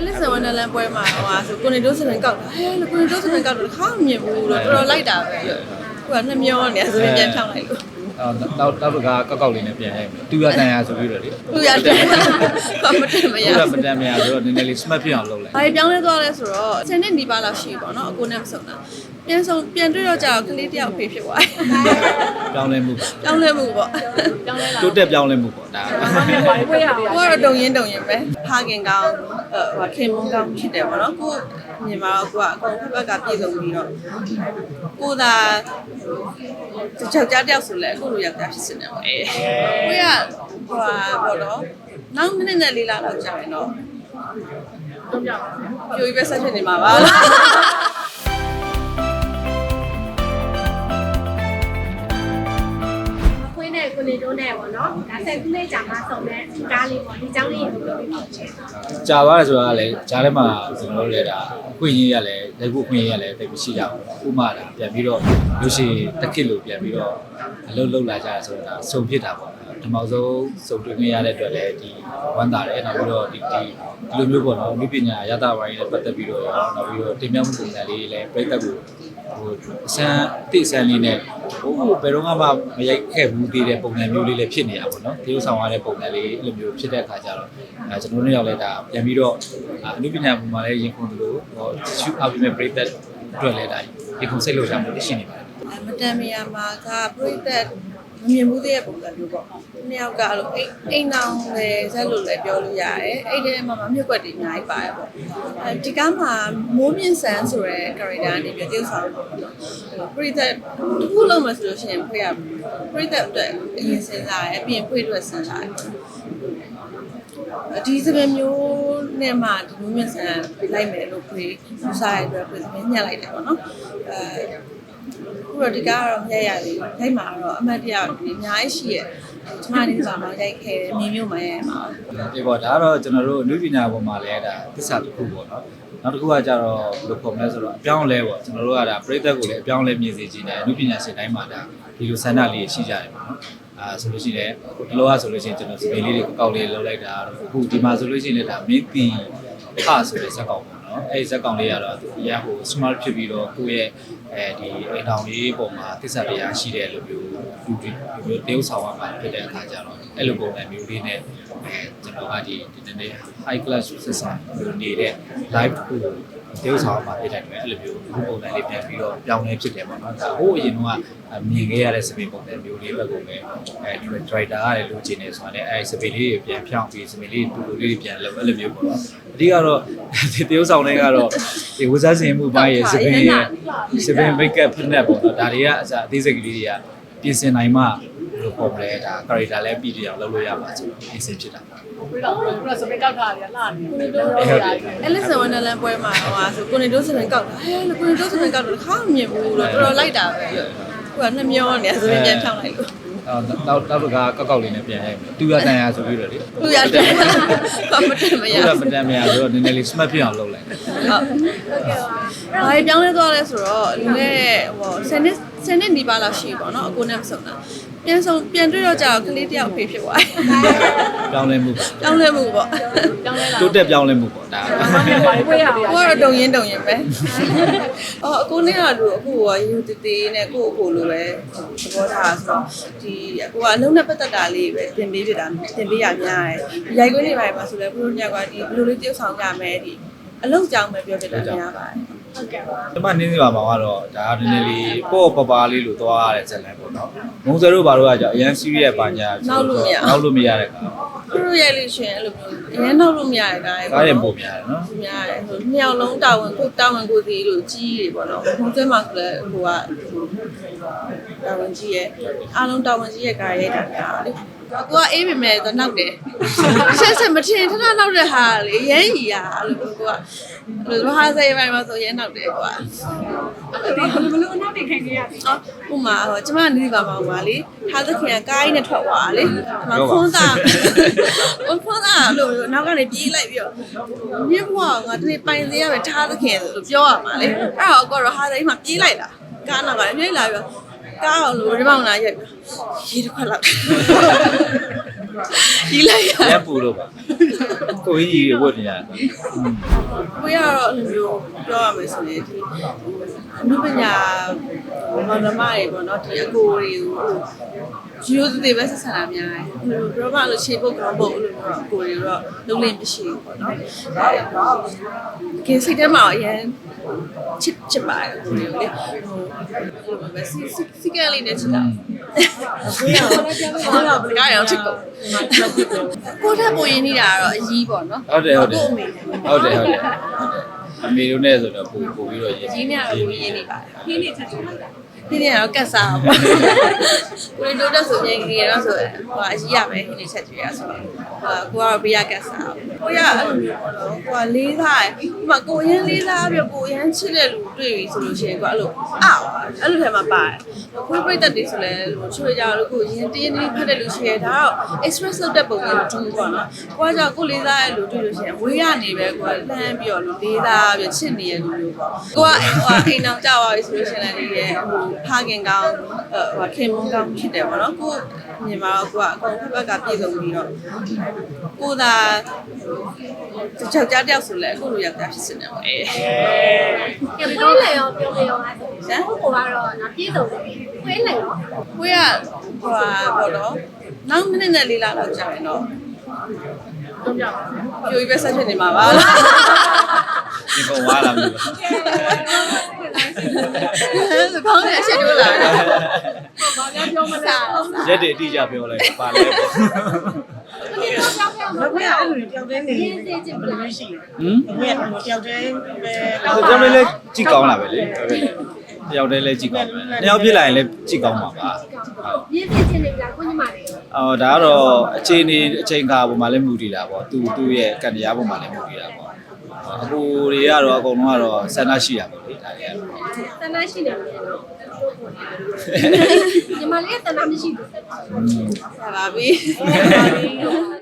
အဲလစ်ဆန်ဝန်ဒလန်ပွဲမှာဟိုဟာဆိုကိုနေတိုးစပင်ကောက်တာဟဲလို့ကိုနေတိုးစပင်ကောက်တော့တစ်ခါမမြင်ဘူးလို့တော်တော်လိုက်တာပဲလို့ဟိုကနှမျောနေဆိုရင်ပြန်ထောင်းလိုက်လို့အော်တော့တော့တကားကောက်ကောက်လေးနဲ့ပြန်ရိုက်မယ်တူရတန်ရဆိုပြီးတော့လေသူရတယ်ဘာမတင်မရတူရမတန်မရဆိုတော့နည်းနည်းလေး smart ဖြစ်အောင်လုပ်လိုက်ဘာပြောင်းလဲသွားလဲဆိုတော့10နှစ်ဒီပါလောက်ရှိပေါ့နော်အကိုနဲ့မဆုံတာ ပြန်ဆုံပြန်တွေ့တော့ကြာတော့ကလေးတယောက်ဖေးဖြစ်သွားတယ်ပြောင်းလဲမှုပြောင်းလဲမှုပေါ့တိုးတက်ပြောင်းလဲမှုပေါ့ဒါဝေးရပြီကိုကတော့တုံရင်တုံရင်ပဲဖာခင်ကောင်းဟိုခင်မုန်းကောင်းဖြစ်တယ်ပေါ့နော်ကိုမြင်မှာတော့ကိုကအကုန်ဖက်ဖက်ကပြည့်စုံပြီးတော့ကိုသာတချောက်ကြားတယောက်ဆိုလဲအခုလိုယောက်ျားဖြစ်စင်တယ်ပေါ့အဲကိုကဟိုဟာပေါ့နော်နောက်မိနစ်နဲ့လေးလားလောက်ကြာရင်တော့ပြိုပြီးပဲဆက်ဖြစ်နေမှာပါ ကိုနေတိုးနဲ့ပေါ့နော်ဒါဆက်ခုလေးကြာမှဆုံးတဲ့ဒီကားလေးပေါ့ဒီเจ้าလေးကိုပြောပြပါဦးရှင် ကြာသွားတယ်ဆိုတာကလည်းဂျားထဲမှာကျွန်တော်တို့လည်းဒါခွင့်ရင်းရလဲလက်ခုခွင့်ရင်းရလဲတိတ်မရှိကြဘူးဥမာဒါပြန်ပြီးတော့လူရှိတက်ခစ်လို့ပြန်ပြီးတော့အလုပ်လုပ်လာကြရဆိုတော့ဒါစုံဖြစ်တာပေါ့ဒီမောက်ဆုံးစုံတွေ့ခွင့်ရတဲ့အတွက်လည်းဒီဝမ်းသာတယ်နောက်ပြီးတော့ဒီဒီဒီလိုမျိုးပေါ့နော်မိပညာရတာပိုင်းနဲ့ပတ်သက်ပြီးတော့ရောနောက်ပြီးတော့တင်မြမှုပုံစံလေးလည်းပြည့်တက်ကို ဟိုအစမ်းတိဆန်းလေးနဲ့ဟိုဘယ်တော့မှမရိုက်ခဲ့ဘူးသေးတဲ့ပုံစံမျိုးလေးလည်းဖြစ်နေတာပေါ့နော်ဒီလိုဆောင်ရတဲ့ပုံစံလေးအဲ့လိုမျိုးဖြစ်တဲ့အခါကျတော့အဲကျွန်တော်တို့ရောက်လဲဒါပြန်ပြီးတော့အနုပညာပုံမှာလည်းရင်ခုန်သလိုဟောချူအပ်ပြီးမဲ့ပြည့်တက်အတွက်လည်းဒါရင်ခုန်စိတ်လှုပ်ရှားမှုရှိနေပါတယ်မတန်မယာမှာကပြိသက် မမြင်ဘူးတဲ့ပုံစံမျိုးပေါ့။နှစ်ယောက်ကအဲ့လိုအိမ်အိမ်အောင်လေဇက်လို့လည်းပြောလို့ရတယ်။အဲ့ဒီထဲမှာမမြုပ်ွက်တွေအများကြီးပါတယ်ပေါ့။အဲဒီကားမှာမိုးမြင့်ဆန်းဆိုတဲ့ character အနေနဲ့တယောက်ဆောင်ပေါ့နော်။ပြိသက်တစ်ခုလုံးမှဆိုလို့ရှိရင်ဖွေရပြိသက်အတွက်အရင်စဉ်းစားရတယ်အပြင်ဖွေအတွက်စဉ်းစားရတယ်။ဒီစပယ်မျိုးနဲ့မှဒီမျိုးမြင့်ဆန်းလိုက်မယ်လို့ဖွေယူဆရတဲ့အတွက်ဖွေစပယ်ညှက်လိုက်တယ်ပေါ့နော်။အဲ ခုတော့ဒီကားကတော့မရိုက်ရသေးဘူး။အဲ့မှာတော့အမတ်တရဒီအများကြီးရှိရဲ့။ကျမဒီကောင်တော့ရိုက်ခဲ့တယ်။မြေမျိုးမှရိုက်ရမှာပါဒီပေါ့ဒါကတော့ကျွန်တော်တို့အနုပညာပေါ်မှာလည်းဒါသစ္စာတစ်ခုပေါ့နော်နောက်တစ်ခုကကြတော့ဘယ်လိုပုံလဲဆိုတော့အပြောင်းလဲပေါ့ကျွန်တော်တို့ကဒါပြိသက်ကိုလည်းအပြောင်းလဲမြင်စေချင်တယ်အနုပညာရှင်တိုင်းမှာဒါဒီလိုဆန္ဒလေးရှိကြတယ်ပေါ့နော်အာဆိုလို့ရှိရင်ဒီလိုကဆိုလို့ရှိရင်ကျွန်တော်စပယ်လေးတွေကောက်လေးလောက်လိုက်တာတော့အခုဒီမှာဆိုလို့ရှိရင်လည်းဒါမင်းတီခဆိုတဲ့ဇက်ကောင်ပေါ့နော်အဲ့ဒီဇက်ကောင်လေးကတော့အရဟို smart ဖြစ်ပြီးတော့ကိုယ့်ရဲ့ အဲဒီအိမ်ထောင်လေးပုံမှာသစ္စာတရားရှိတယ်လို့မျိုးလူတွေမျိုးတေးဥဆောင်ရမှာဖြစ်တဲ့အခါကျတော့အဲ့လိုပုံစံမျိုးလေးနဲ့အဲကျွန်တော်ကဒီဒီနည်းနည်း high class ဆက်ဆံလို့နေတဲ့ live တစ်ခုကိုတေးဥဆောင်မှာဖြစ်တဲ့အတွက်အဲ့လိုမျိုးဒီပုံစံလေးပြန်ပြီးတော့ပြောင်းလဲဖြစ်တယ်ပေါ့နော်ဒါဟိုးအရင်ကမြင်ခဲ့ရတဲ့စပင်းပုံစံမျိုးလေးဘက်ကိုပဲအဲ driver ကလည်းလိုချင်နေဆိုတာနဲ့အဲစပင်းလေးတွေပြန်ဖြောင်းပြီးစပင်းလေးတူတူလေးတွေပြန်လုပ်အဲ့လိုမျိုးပေါ့နော်အဓိကတော့ဒီတေးဥဆောင်တွေကတော့ဒီဝစားစင်မှုပိုင်းရဲ့စပင်းရဲ့စပင်း make up ဖက်နဲ့ပေါ့နော်ဒါတွေကအစားအသေးစိတ်ကလေးတွေကပြင်ဆင်နိုင်မှလို့ပေါ့လေဒါ character လည်းပြီးပြအောင်လုပ်လို့ရပါဆိုတော့ပြင်ဆင်ဖြစ်တာပါဘယ်တော့ဘယ်တော့စပင်းကောက်ထားရလာနေတယ်ဟုတ်တယ်။အဲလစ်ဆန်ဝန်ဒလန်ပွဲမှာဟိုဟာဆိုကိုနေတိုးစပင်ကောက်တာဟဲလို့ကိုနေတိုးစပင်ကောက်တော့တစ်ခါမမြင်ဘူးလို့တော်တော်လိုက်တာပဲလို့ဟိုကနှမျောနေဆိုရင်ပြန်ထောင်းလိုက်လို့ အော်တော့တော့တကားကောက်ကောက်လေးနဲ့ပြန်ရိုက်မယ်တူရတန်ရဆိုပြီးတော့လေသူရတယ်ဘာမတင်မရတူရမတန်မရဆိုတော့နည်းနည်းလေး smart ဖြစ်အောင်လုပ်လိုက်ဟုတ်ဘာပြောင်းလဲသွားလဲဆိုတော့လူနဲ့ဟို10 နှစ်10နှစ်ဒီပါလောက်ရှိပေါ့နော်အကိုနဲ့မဆုံတာပြန်ဆုံပြန်တွေ့တော့ကြာတော့ကလေးတယောက်ဖေးဖြစ်သွားတယ်ပြောင်းလဲမှုပေါ့ပြောင်းလဲမှုပေါ့ကြောင်းလဲလာတိုးတက်ပြောင်းလဲမှုပေါ့ဒါဝေးရပြီကိုကတော့တုံရင်တုံရင်ပဲအော်အကိုနဲ့ကလူအခုကယူတည်တည်နဲ့ကို့အကိုလိုပဲသဘောထားဆိုတော့ဒီအကိုကအလုံးနဲ့ပတ်သက်တာလေးပဲသင်ပေးပြတာသင်ပေးရများတယ်ဒီရိုက်ခွင်းနေပါမှာဆိုလဲဘလို့ညကဒီဘလို့လေးတယောက်ဆောင်ကြမယ်ဒီအလုံးကြောင်းပဲပြောပြတာများပါတယ် ဟုတ်ကဲ့ပါဒီမှာနင်းစီပါမှာကတော့ဒါကနည်းနည်းလေးပေါ့ပပါလေးလို့သွားရတဲ့ဇက်လန်ပေါ့နော်မုံစရိုးဘာလို့ကကြောင့်အရန် serious ပါညာနောက်လို့မရတဲ့ကောင်သူတို့ရိုက်လို့ရှိရင်အဲ့လိုမျိုးအရင်နောက်လို့မရတဲ့ကားတွေကားရင်ပုံများတယ်နော်များတယ်ဟိုနှစ်ယောက်လုံးတာဝန်ကိုတာဝန်ကိုစီလို့ကြီးတွေပေါ့နော်ဘုံသွင်းမှာဆိုလဲဟိုကတာဝန်ကြီးရဲ့အားလုံးတာဝန်ကြီးရဲ့ကားရိုက်တာများလေ ကိုကအေးပေမဲ့တော့နောက်တယ်ဆက်ဆက်မထင်ထထနောက်တဲ့ဟာလေရမ်းကြီးอ่ะအဲ့လိုကိုကအဲ့လိုဟာစေးပိုင်းမှာဆိုရမ်းနောက်တယ်ကွာဒီဘယ်လိုအနောက်တင်ခံခဲ့ရပြီအော်ဥမာဟိုကျမနေပါမှာပါလေထားသခင်ကကားကြီးနဲ့ထွက်သွားလေမခွန်းသားခွန်းသားလို့နောက်ကနေပြေးလိုက်ပြီးတော့မြင့်ဘွားငါတွေပိုင်သေးရပဲထားသခင်လို့ပြောရမှာလေအဲ့တော့ကောတော့ဟာတိုင်းမှာပြေးလိုက်တာကားနောက်ကလည်းပြေးလာပြီးတော့ ကားအောင်လို့ဒီမောင်လာရိုက်ပြီးရေတစ်ခွက်လောက်ကြီးလိုက်ရရပူလို့ပါကိုကိုကြီးကြီးဝတ်နေရတယ်อืมကိုရတော့အဲ့လိုမျိုးပြောရမယ်ဆိုရင်ဒီအမှုပညာမောင်နှမတွေပေါ့နော်ဒီအကိုတွေကိုဂျီယိုသေးပဲဆက်ဆံတာများတယ်။ဘယ်လိုမှလို့ရှေ့ပုတ်ကောင်းပုတ်လို့တော့အကိုတွေတော့လုံးလင်းမရှိဘူးပေါ့နော်။အဲကင်းစိတ်ထဲမှာအရင် ချစ်ချစ်ပါတယ်ကိုတွေလေဟိုဘယ်လိုပဲစီစီစီကလေးနဲ့ချစ်တာ။ကိုရတော့ကိုရတော့ဘယ်ကောင်ချစ်ကုန်။ကိုထက်ပိုရင်းနေတာကတော့အကြီးပေါ့နော်ဟုတ်တယ်ဟုတ်တယ်ကိုအမေဟုတ်တယ်ဟုတ်တယ်အမေတို့နဲ့ဆိုတော့ပို့ပို့ပြီးတော့ရင်းကြီးများတော့ကိုရင်းနေပါတယ်ခင်းနေချက်ချက်လိုက်တာ ဒီနေ့ကတော့ကတ်စားပါကိုရီတိုးတက်ဆိုရင်ကြီးရတော့ဆိုဟိုအကြီးရမယ်ဟင်းလေးချက်ကျွေးရဆိုတော့ဟိုကိုကတော့ဘေးကကတ်စားကိုရအဲ့လိုမျိုးပေါ့နော်ကိုကလေးစားတယ်ဒီမှာကိုရင်းလေးစားပြီးကိုရင်းချစ်တဲ့လူတွေ့ပြီဆိုလို့ရှိရင်ကိုအဲ့လိုအာအဲ့လိုထဲမှာပါတယ်ကိုပြိတတ်တယ်ဆိုလဲဟိုချွေကြလို့ကိုရင်းတင်းတင်းဖတ်တဲ့လူရှိရဒါတော့ express လုပ်တဲ့ပုံစံတူပေါ့နော်ကိုကကြောင့်ကိုလေးစားတဲ့လူတွေ့လို့ရှိရင်ဝေးရနေပဲကိုကလှမ်းပြီးတော့လူလေးစားပြီးချစ်နေတဲ့လူမျိုးပေါ့ကိုကဟိုအိမ်အောင်ကြပါပြီဆိုလို့ရှိရင်လည်းဒီရဲ့ဟိုဖခင်ကောင်းဟိုခင်မုန်းကောင်းဖြစ်တယ်ပေါ့နော်ကိုမြင်မှာတော့ကိုကအကုန်ဖက်ဘက်ကပြည့်စုံပြီးတော့ကိုသာတချောက်ကြတယောက်ဆိုလဲအခုလိုယောက်ျားဖြစ်စင်တယ်ပေါ့အေးကဲခွေးလေရောပြောလေရောအဲ့ဒါဟိုကတော့နော်ပြည့်စုံတယ်ခွေးလေရောကိုရဟိုဟာပေါ့နော်နောက်မိနစ်နဲ့လေးလာတော့ကြာရင်တော့တော့ပြပါပြိုကြီးပဲဆက်ဖြစ်နေမှာပါ ဒီပုံသွားလာမျိုးခေါင်းနဲ့အချက်တို့လာတယ်ဘာများပြောမလဲရက်တွေအတိအကျပြောလိုက်ပါလဲပေါ့ဒီတော့ကြောက်ကြောက်မကွေးအဲ့လိုတယောက်တည်းနေရင်းစေချင်ပဘယ်လားလိုရှိလဲဟမ်မကွေးကတယောက်တည်းပဲဟိုကြောင့်လည်းကြည့်ကောင်းလာပဲလေတယောက်တည်းလည်းကြည့်ကောင်းပဲနှစ်ယောက်ပြစ်လာရင်လည်းကြည့်ကောင်းပါပါဟုတ်ရင်းစေချင်နေလားကိုညီမလေးအော်ဒါကတော့အချိန်နေအချိန်ခါပုံမှာလည်းမူတည်တာပေါ့သူသူ့ရဲ့ကံတရားပုံမှာလည်းမူတည်တာပေါ့ အကူတွေကတော့အကုန်လုံးကတော့ဆန္ဒရှိတာပေါ့လေဒါတွေကတော့တနာရှိနေတယ်နော်ညီမလေးကတနာမရှိဘူးอืมဆရာပါပြီဟုတ်ပါပြီ